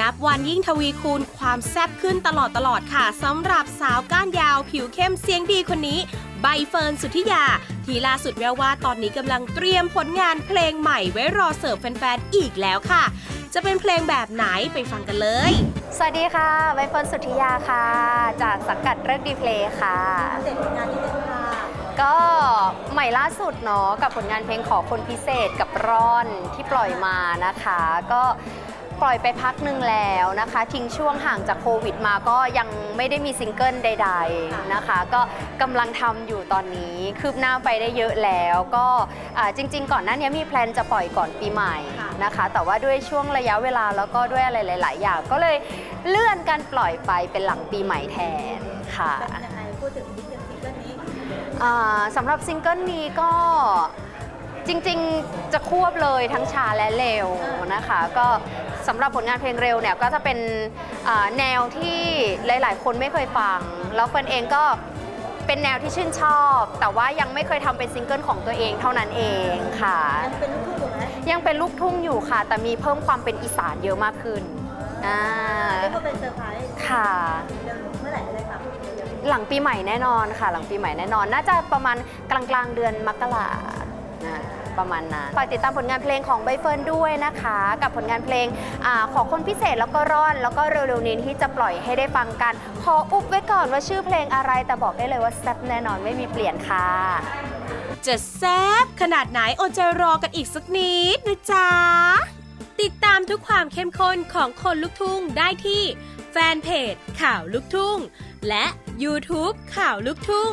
นับวันยิ่งทวีคูณความแซ่บขึ้นตลอดตลอดๆค่ะสำหรับสาวก้านยาวผิวเข้มเสียงดีคนนี้ ใบเฟิร์นสุทธิยา ที่ล่าสุดแววว่าตอนนี้กำลังเตรียมผลงานเพลงใหม่ไว้รอเสิร์ฟแฟนๆอีกแล้วค่ะ จะเป็นเพลงแบบไหนไปฟังกันเลย สวัสดีค่ะ ใบเฟิร์นสุทธิยาค่ะ จากสังกัดเลิกดีเพลย์ค่ะ เด็ดผลงานนิดนึงค่ะก็ใหม่ล่าสุดเนาะกับผลงานเพลงขอคนพิเศษกับร่อนที่ปล่อยมานะคะ ก็ ปล่อยไปพักหนึ่งแล้วนะคะ ทิ้งช่วงห่างจากโควิดมาก็ยังไม่ได้มีซิงเกิลใด ๆนะคะ ก็กำลังทำอยู่ตอนนี้คืบหน้าไปได้เยอะแล้ว ก็อ่าจริง ๆ ก่อนหน้านี้มีแพลนจะปล่อยก่อนปีใหม่นะคะ แต่ว่าด้วยช่วงระยะเวลาแล้วก็ด้วยอะไรหลาย ๆ อย่างก็เลยเลื่อนการปล่อยไปเป็นหลังปีใหม่แทนค่ะเป็นยังไงพูดถึงนิดนึงซิงเกิลนี้อ่าสำหรับซิงเกิลนี้ก็จริง ๆ จะควบเลยทั้งช้าและเร็วนะคะ ก็ สำหรับผลงานเพลงเร็วเนี่ยก็จะเป็นอ่าแนวที่หลาย ๆ คนไม่เคยฟัง แล้วเฟิร์นเองก็เป็นแนวที่ชื่นชอบ แต่ว่ายังไม่เคยทำเป็นซิงเกิลของตัวเองเท่านั้นเองค่ะ ยังเป็นลูกทุ่งอยู่ไหมยังเป็นลูกทุ่งอยู่ค่ะ แต่มีเพิ่มความเป็นอีสานเยอะมากขึ้นอ่าเรียกว่าเป็นเซอร์ไพรส์ค่ะเดี๋ยวเมื่อไหร่จะได้ฟังเดี๋ยวหลังปีใหม่แน่นอนค่ะ หลังปีใหม่แน่นอน น่าจะประมาณกลางกลางๆเดือนมกรานะ ประมาณนั้นฝากติดตามผลงานเพลงของใบเฟิร์นด้วยนะคะ กับผลงานเพลงอขอคนพิเศษแล้วก็ร่อน แล้วก็เร็วๆนี้ที่จะปล่อยให้ได้ฟังกัน ขออุบไว้ก่อนว่าชื่อเพลงอะไร แต่บอกได้เลยว่าแซ่บแน่นอนไม่มีเปลี่ยนค่ะจะแซบขนาดไหนอดใจรอกันอีกสักนิดนะจ๊ะ ติดตามทุกความเข้มข้นของคนลุกทุ่งได้ที่แฟนเพจข่าวลุกทุ่ง และ YouTube ข่าวลุกทุ่ง